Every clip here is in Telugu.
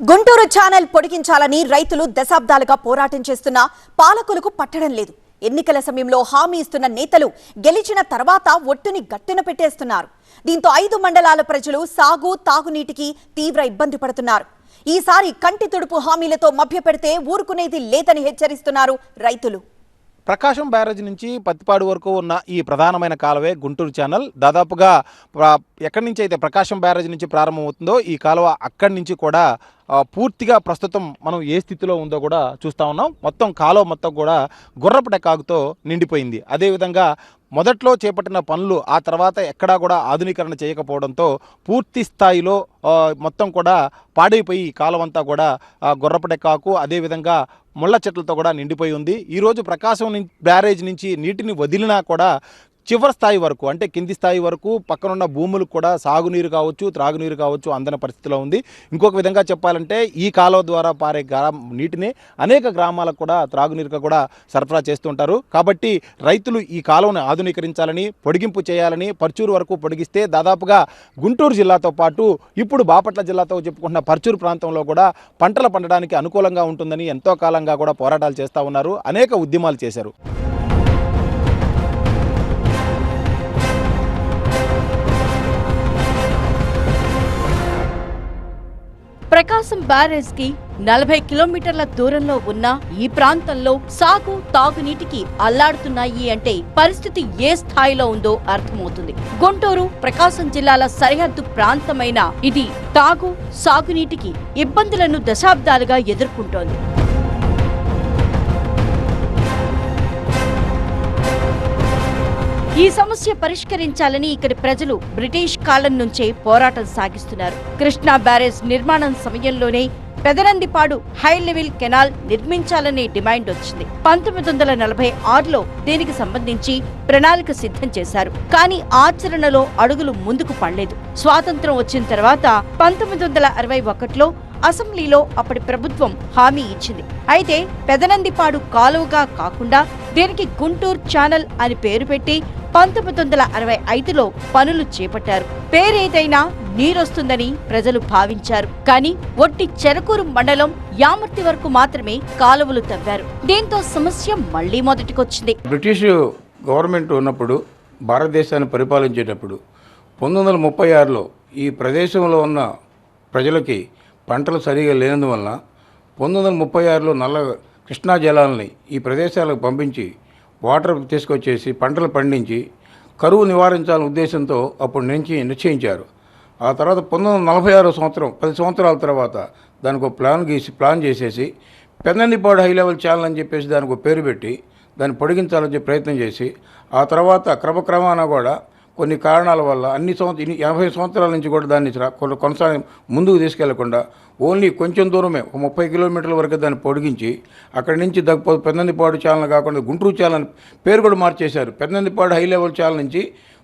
గుంటూరు ఛానల్ పొడిగించాలని రైతులు దశాబ్దాలుగా పోరాటం చేస్తున్నా పాలకులకు పట్టడం లేదు. ఎన్నికల సమయంలో హామీ ఇస్తున్న నేతలు గెలిచిన తర్వాత ఒట్టుని గట్టున పెట్టేస్తున్నారు. దీంతో ఐదు మండలాల ప్రజలు సాగు తాగునీటికి తీవ్ర ఇబ్బంది పడుతున్నారు. ఈసారి కంటి తుడుపు హామీలతో మభ్యపెడితే ఊరుకునేది లేదని హెచ్చరిస్తున్నారు రైతులు. ప్రకాశం బ్యారేజ్ నుంచి పత్తిపాడు వరకు ఉన్న ఈ ప్రధానమైన కాలువే గుంటూరు ఛానల్. దాదాపుగా ఎక్కడి నుంచి అయితే ప్రకాశం బ్యారేజ్ నుంచి ప్రారంభమవుతుందో ఈ కాలువ అక్కడి నుంచి కూడా పూర్తిగా ప్రస్తుతం మనం ఏ స్థితిలో ఉందో కూడా చూస్తూ ఉన్నాం. మొత్తం కాలువ మొత్తం కూడా గుర్రపు డెక్కాకుతో నిండిపోయింది. అదేవిధంగా మొదట్లో చేపట్టిన పనులు ఆ తర్వాత ఎక్కడా కూడా ఆధునీకరణ చేయకపోవడంతో పూర్తి స్థాయిలో మొత్తం కూడా పాడైపోయి కాలవంతా కూడా ఆ, అదేవిధంగా ముళ్ళ చెట్లతో కూడా నిండిపోయి ఉంది. ఈరోజు ప్రకాశం నుంచి బ్యారేజ్ నుంచి నీటిని వదిలినా కూడా చివరి స్థాయి వరకు అంటే కింది స్థాయి వరకు పక్కనున్న భూములకు కూడా సాగునీరు కావచ్చు త్రాగునీరు కావచ్చు అందని పరిస్థితిలో ఉంది. ఇంకొక విధంగా చెప్పాలంటే ఈ కాలువ ద్వారా పారే గ్రా నీటిని అనేక గ్రామాలకు కూడా త్రాగునీరుగా కూడా సరఫరా చేస్తుంటారు. కాబట్టి రైతులు ఈ కాలువను ఆధునీకరించాలని పొడిగింపు చేయాలని పర్చూరు వరకు పొడిగిస్తే దాదాపుగా గుంటూరు జిల్లాతో పాటు ఇప్పుడు బాపట్ల జిల్లాతో చెప్పుకుంటున్న పర్చూరు ప్రాంతంలో కూడా పంటలు పండడానికి అనుకూలంగా ఉంటుందని ఎంతో కాలంగా కూడా పోరాటాలు చేస్తూ ఉన్నారు. అనేక ఉద్యమాలు చేశారు. ప్రకాశం బ్యారేజ్కి నలభై కిలోమీటర్ల దూరంలో ఉన్న ఈ ప్రాంతంలో సాగు తాగునీటికి అల్లాడుతున్నాయి అంటే పరిస్థితి ఏ స్థాయిలో ఉందో అర్థమవుతుంది. గుంటూరు ప్రకాశం జిల్లాల సరిహద్దు ప్రాంతమైన ఇది తాగు సాగునీటికి ఇబ్బందులను దశాబ్దాలుగా ఎదుర్కొంటోంది. ఈ సమస్య పరిష్కరించాలని ఇక్కడి ప్రజలు బ్రిటిష్ కాలం నుంచే పోరాటం సాగిస్తున్నారు. కృష్ణా బ్యారేజ్ నిర్మాణం సమయంలోనే పెదనందిపాడు హై లెవెల్ కెనాల్ నిర్మించాలనే డిమాండ్ వచ్చింది. పంతొమ్మిది వందల నలభై ఆరులో దీనికి సంబంధించి ప్రణాళిక సిద్ధం చేశారు. కానీ ఆచరణలో అడుగులు ముందుకు పడలేదు. స్వాతంత్రం వచ్చిన తర్వాత పంతొమ్మిది వందల అరవై ఒకటిలో అసెంబ్లీలో అప్పటి ప్రభుత్వం హామీ ఇచ్చింది. అయితే పెదనందిపాడు కాలువగా కాకుండా దీనికి గుంటూరు ఛానల్ అని పేరు పెట్టి పంతొమ్మిది వందల అరవై ఐదులో పనులు చేపట్టారు. పేరేదైనా నీరొస్తుందని ప్రజలు భావించారు. కానీ ఒట్టి చెరకూరు మండలం యామర్తి వరకు మాత్రమే కాలువలు తవ్వారు. దీంతో సమస్య మళ్ళీ మొదటికొచ్చింది. బ్రిటిష్ గవర్నమెంట్ ఉన్నప్పుడు భారతదేశాన్ని పరిపాలించేటప్పుడు పంతొమ్మిది వందల ముప్పై ఆరులో ఈ ప్రదేశంలో ఉన్న ప్రజలకి పంటలు సరిగా లేనందువలన పంతొమ్మిది వందల ముప్పై ఆరులో నల్ల కృష్ణా జలాలని ఈ ప్రదేశాలకు పంపించి వాటర్ తీసుకొచ్చేసి పంటలు పండించి కరువు నివారించాలనే ఉద్దేశంతో అప్పుడు నుంచి నిశ్చయించారు. ఆ తర్వాత పంతొమ్మిది వందల నలభై ఆరో సంవత్సరం పది సంవత్సరాల తర్వాత దానికి ఒక ప్లాన్ గీసి ప్లాన్ చేసేసి పెన్నందిపాడు హై లెవెల్ ఛానల్ అని చెప్పేసి దానికి ఒక పేరు పెట్టి దాన్ని పొడిగించాలని చెప్పి ప్రయత్నం చేసి ఆ తర్వాత క్రమక్రమాన కూడా కొన్ని కారణాల వల్ల అన్ని సంవత్సరం ఎనభై సంవత్సరాల నుంచి కూడా దాన్ని రా- కొనసాగి ముందుకు తీసుకెళ్ళకుండా ఓన్లీ కొంచెం దూరమే ఒక ముప్పై కిలోమీటర్ల వరకు దాన్ని పొడిగించి అక్కడి నుంచి దగ్గ పెద్దందిపాడు ఛానల్ కాకుండా గుంటూరు ఛానల్ పేరు కూడా మార్చేశారు. పెద్దందిపాడు హై లెవెల్ ఛానల్ నుంచి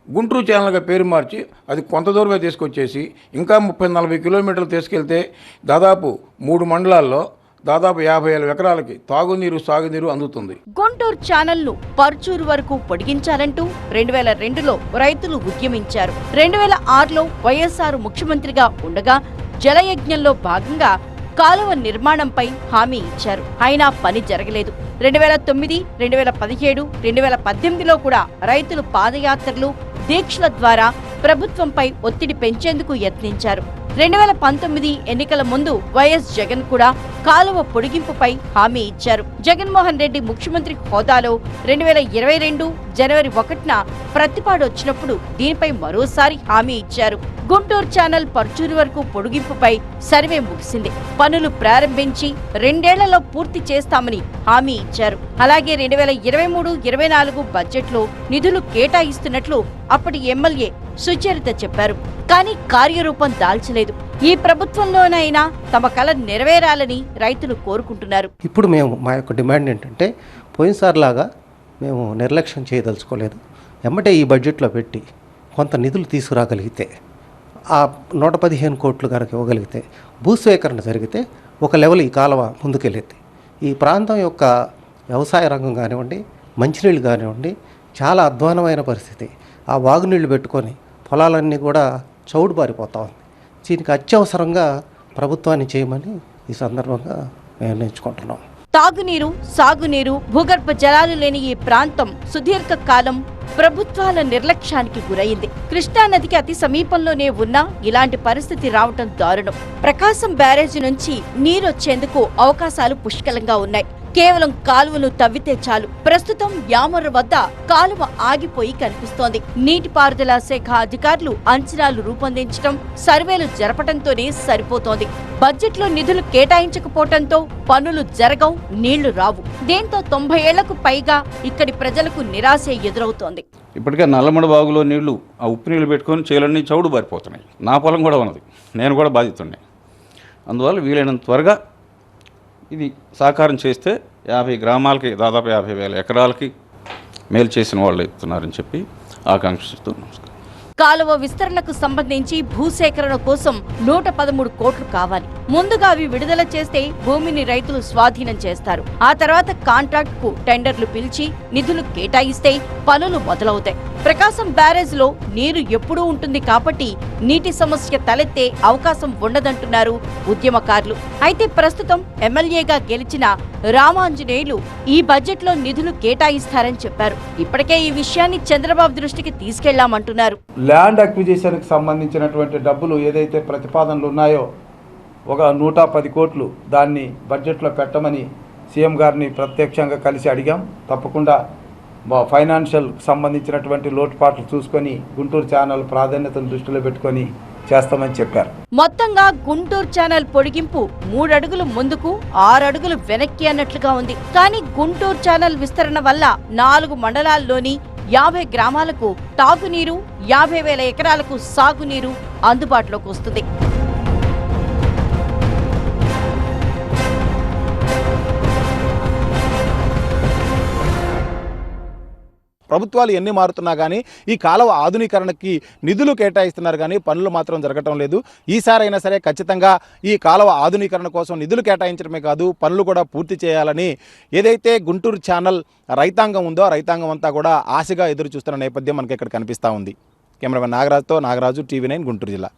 గుంటూరు ఛానల్గా పేరు మార్చి అది కొంత దూరమే తీసుకొచ్చేసి ఇంకా ముప్పై నలభై కిలోమీటర్లు తీసుకెళ్తే దాదాపు మూడు మండలాల్లో దాదాపు యాభై ఏళ్ళ ఎకరాలకి తాగునీరు సాగునీరు అందుతుంది. గుంటూరు ఛానల్ను పర్చూరు వరకు పొడిగించాలంటూ రెండు వేల రెండులో రైతులు ఉద్యమించారు. రెండు వేల ఆరులో వైఎస్ఆర్ ముఖ్యమంత్రిగా ఉండగా జలయజ్ఞంలో భాగంగా కాలువ నిర్మాణంపై హామీ ఇచ్చారు. అయినా పని జరగలేదు. రెండు వేల తొమ్మిది రెండు వేల పదిహేడు రెండు వేల పద్దెనిమిదిలో కూడా రైతులు పాదయాత్రలు దీక్షల ద్వారా ప్రభుత్వంపై ఒత్తిడి పెంచేందుకు యత్నించారు. రెండు వేల పంతొమ్మిది ఎన్నికల ముందు వైఎస్ జగన్ కూడా కాలువ పొడిగింపుపై హామీ ఇచ్చారు. జగన్మోహన్ రెడ్డి ముఖ్యమంత్రి హోదాలో రెండు వేల ఇరవై రెండు జనవరి ఒకటిన ప్రతిపాడు వచ్చినప్పుడు దీనిపై మరోసారి హామీ ఇచ్చారు. గుంటూరు ఛానల్ పర్చూరు వరకు పొడిగింపుపై సర్వే ముగిసింది. పనులు ప్రారంభించి రెండేళ్ళలో పూర్తి చేస్తామని హామీ ఇచ్చారు. అలాగే రెండు వేల ఇరవై మూడు ఇరవై నాలుగు బడ్జెట్లో నిధులు కేటాయిస్తున్నట్లు అప్పటి ఎమ్మెల్యే సుచరిత చెప్పారు. కానీ కార్యరూపం దాల్చలేదు. ఈ ప్రభుత్వంలోనైనా తమ కల నెరవేరాలని రైతులు కోరుకుంటున్నారు. ఇప్పుడు మేము మా యొక్క డిమాండ్ ఏంటంటే పోయినసారిలాగా మేము నిర్లక్ష్యం చేయదలుచుకోలేదు. ఎమ్మటే ఈ బడ్జెట్లో పెట్టి కొంత నిధులు తీసుకురాగలిగితే ఆ నూట పదిహేను కోట్లు కనుక ఇవ్వగలిగితే భూసేకరణ జరిగితే ఒక లెవెల్ ఈ కాలువ ముందుకెళ్ళింది. ఈ ప్రాంతం యొక్క వ్యవసాయ రంగం కానివ్వండి మంచినీళ్ళు కానివ్వండి చాలా అధ్వానమైన పరిస్థితి. ఆ వాగునీళ్ళు పెట్టుకొని పొలాలన్నీ కూడా చౌడు బారిపోతా ఉంది. దీనికి అత్యవసరంగా ప్రభుత్వాన్ని చేయమని ఈ సందర్భంగా నిర్ణయించుకుంటున్నాం. తాగునీరు సాగునీరు భూగర్భ జలాలు లేని ఈ ప్రాంతం సుదీర్ఘ కాలం ప్రభుత్వాల నిర్లక్ష్యానికి గురైంది. కృష్ణానదికి అతి సమీపంలోనే ఉన్నా ఇలాంటి పరిస్థితి రావటం దారుణం. ప్రకాశం బ్యారేజీ నుంచి నీరొచ్చేందుకు అవకాశాలు పుష్కలంగా ఉన్నాయి. కేవలం కాలువలు తవ్వితే చాలు. ప్రస్తుతం యామర్ర వద్ద కాలువ ఆగిపోయి కనిపిస్తోంది. నీటిపారుదల శాఖ అధికారులు అంచనాలు రూపొందించడం సర్వేలు జరపడంతోనే సరిపోతోంది. బడ్జెట్లో నిధులు కేటాయించకపోవడంతో పనులు జరగవు నీళ్ళు రావు. దీంతో తొంభై ఏళ్ళకు పైగా ఇక్కడి ప్రజలకు నిరాశ ఎదురవుతోంది. ఇప్పటికే నల్లమడ బాగులో నీళ్ళు ఆ ఉప్పు నీళ్ళు పెట్టుకొని చేలన్నీ చౌడు బారిపోతున్నాయి నా పొలం కూడా ఉన్నది. నేను కూడా బాధితున్నాయి అందువల్ల వీలైనంత త్వరగా ఇది సాకారం చేస్తే యాభై గ్రామాలకి దాదాపు యాభై వేల ఎకరాలకి మేలు చేసిన వాళ్ళు ఇస్తున్నారని చెప్పి ఆకాంక్షిస్తూ నమస్కారం. కాలువ విస్తరణకు సంబంధించి భూసేకరణ కోసం నూట పదమూడు కోట్లు కావాలి. ముందుగా అవి విడుదల చేస్తే భూమిని రైతులు స్వాధీనం చేస్తారు. ఆ తర్వాత కాంట్రాక్ట్కు టెండర్లు పిలిచి నిధులు కేటాయిస్తే పనులు మొదలవుతాయి. ప్రకాశం బ్యారేజ్లో నీరు ఎప్పుడూ ఉంటుంది కాబట్టి నీటి సమస్య తలెత్తే అవకాశం ఉండదంటున్నారు ఉద్యమకారులు. అయితే ప్రస్తుతం ఎమ్మెల్యేగా గెలిచిన రామాంజనేయులు ఈ బడ్జెట్లో నిధులు కేటాయిస్తారని చెప్పారు. ఇప్పటికే ఈ విషయాన్ని చంద్రబాబు దృష్టికి తీసుకెళ్ళామంటున్నారు. ల్యాండ్ అక్విజిషన్ సంబంధించినటువంటి డబ్బులు ఏదైతే ప్రతిపాదనలు ఉన్నాయో ఒక నూట పది కోట్లు దాన్ని బడ్జెట్లో పెట్టమని సీఎం గారిని ప్రత్యక్షంగా కలిసి అడిగాం. తప్పకుండా మా ఫైనాన్షియల్ సంబంధించినటువంటి లోటుపాట్లు చూసుకొని గుంటూరు ఛానల్ ప్రాధాన్యతను దృష్టిలో పెట్టుకొని చేస్తామని చెప్పారు. మొత్తంగా గుంటూరు ఛానల్ పొడిగింపు మూడడుగులు ముందుకు ఆరడుగులు వెనక్కి అన్నట్లుగా ఉంది. కానీ గుంటూరు ఛానల్ విస్తరణ వల్ల నాలుగు మండలాల్లోని యాభై గ్రామాలకు తాగునీరు యాభై వేల ఎకరాలకు సాగునీరు అందుబాటులోకి వస్తుంది. ప్రభుత్వాలు ఎన్ని మారుతున్నా కానీ ఈ కాలువ ఆధునీకరణకి నిధులు కేటాయిస్తున్నారు కానీ పనులు మాత్రం జరగటం లేదు. ఈసారైనా సరే ఖచ్చితంగా ఈ కాలువ ఆధునీకరణ కోసం నిధులు కేటాయించడమే కాదు పనులు కూడా పూర్తి చేయాలని ఏదైతే గుంటూరు ఛానల్ రైతాంగం ఉందో రైతాంగం అంతా కూడా ఆశగా ఎదురు చూస్తున్న నేపథ్యం మనకి ఇక్కడ కనిపిస్తూ ఉంది. కెమెరామెన్ నాగరాజుతో నాగరాజు టీవీ నైన్ గుంటూరు జిల్లా.